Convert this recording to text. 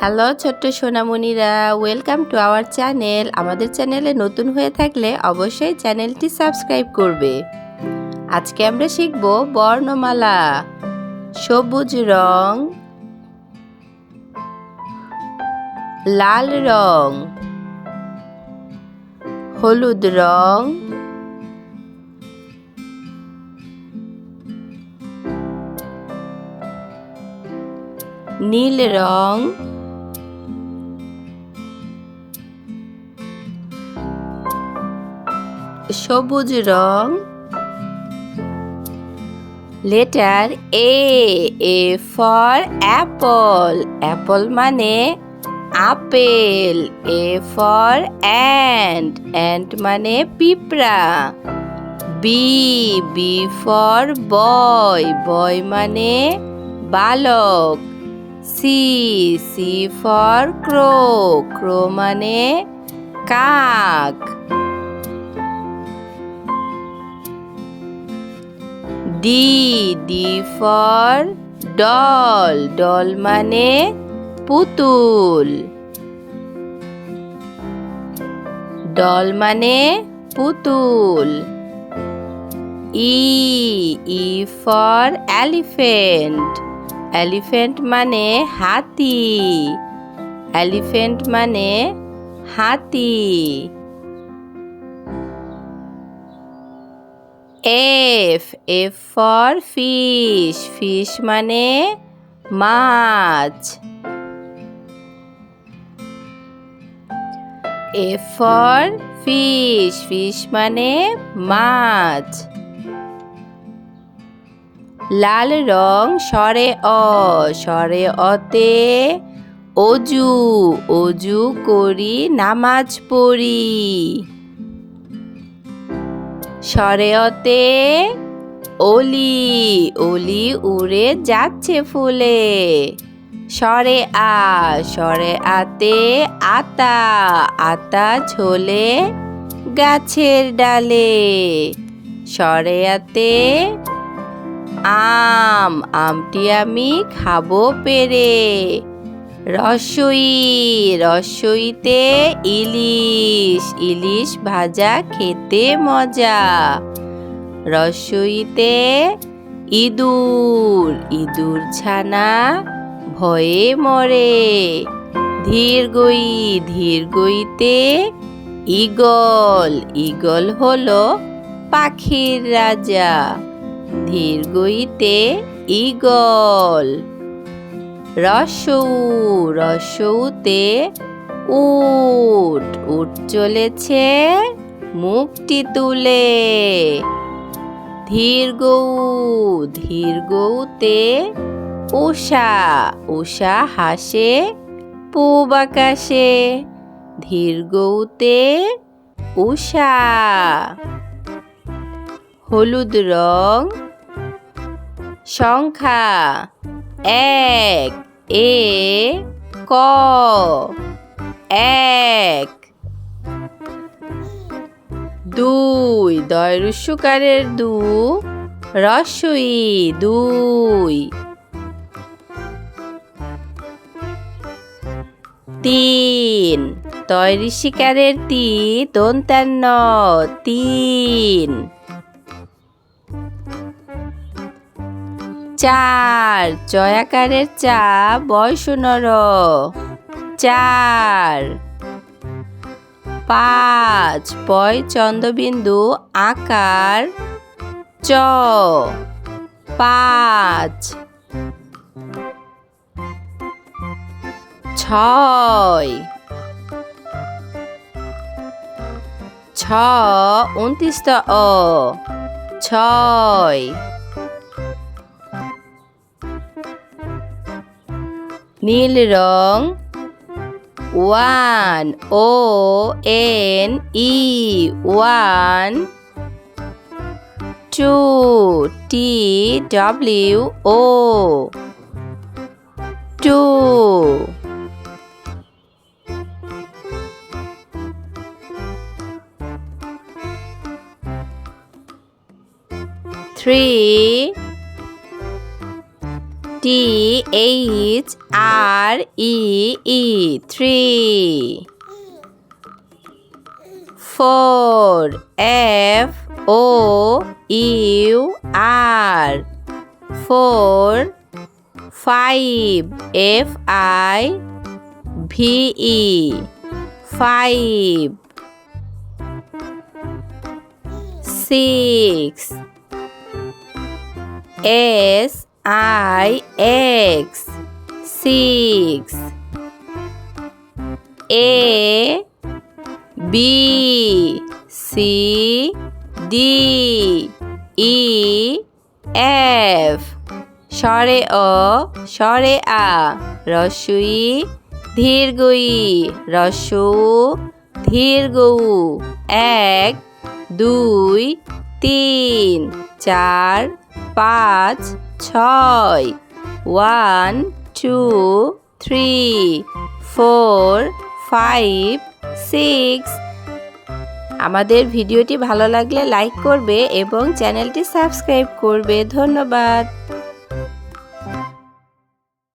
Hello ছোট্ট সোনামণিরা welcome to our channel আমাদের চ্যানেলে নতুন হয়ে থাকলে অবশ্যই চ্যানেলটি সাবস্ক্রাইব করবে। আজকে আমরা শিখব বর্ণমালা। সবুজ রং, লাল রং, হলুদ রং, নীল রং সবুজ রং। Letter A A for apple apple মানে আপেল। এ ফর অ্যান্ড অ্যান্ড মানে পিঁপড়া। B B for boy boy মানে বালক। C C for crow crow মানে কাক। D D for doll doll মানে পুতুল। ডল মানে পুতুল। E E for elephant elephant মানে হাতি। এলিফেন্ট মানে হাতি। F F for fish fish মানে মাছ. এফ ফর ফিশ ফিশ মানে মাছ. লাল রং সরে অ, সরে অতে অজু অজু করি নামাজ পড়ি। সরে অতে অলি অলি উড়ে যাচ্ছে ফুলে। সরে আ সরে আতে আতা আতা ঝোলে গাছের ডালে। সরে আতে আম, আমটি আমি খাব পেরে। রসই, রসইতে ইলিশ ইলিশ ভাজা খেতে মজা। রসইতে ইঁদুর ইঁদুর ছানা ভয়ে মরে। ধীর গই ধীর গইতে ইগল ইগল হলো পাখির রাজা। ধীর গইতে ইগল রসৌ, রসৌতে উট উট চলেছে মুখটি তুলে। ধীর গৌ ধীর গৌতে উষা উষা হাসে, পূব আকাশে। ধীর গৌতে উষা হলুদ রং সংখ্যা এক, এ, ক, এক, দুই দয় রুস্যকারের দু, রসই দুই, তিন তয় ঋষিকারের তি, দন্তান্ন, তিন চার। জয়াকারের চা, বয়সনর। চার। পাঁচ। পয় চন্দ্রবিন্দু আকার, চ। পাঁচ। ছয়। ছ উনত্রিশ অ ছয়। নীল রং one O N E one two T W O two three T H R E E three. Four F O U R. Four five F I V E. Five. Six. S I X six A B C D E F স্বরে অ স্বরে আ রস্বই ধীর্ঘই রস্যু ধীর্ঘউ এক, দুই, তিন, চার পাঁচ, ছয়, one, two, three, four, five, six. আমাদের ভিডিওটি ভালো লাগলে লাইক করবে এবং চ্যানেলটি সাবস্ক্রাইব করবে। ধন্যবাদ।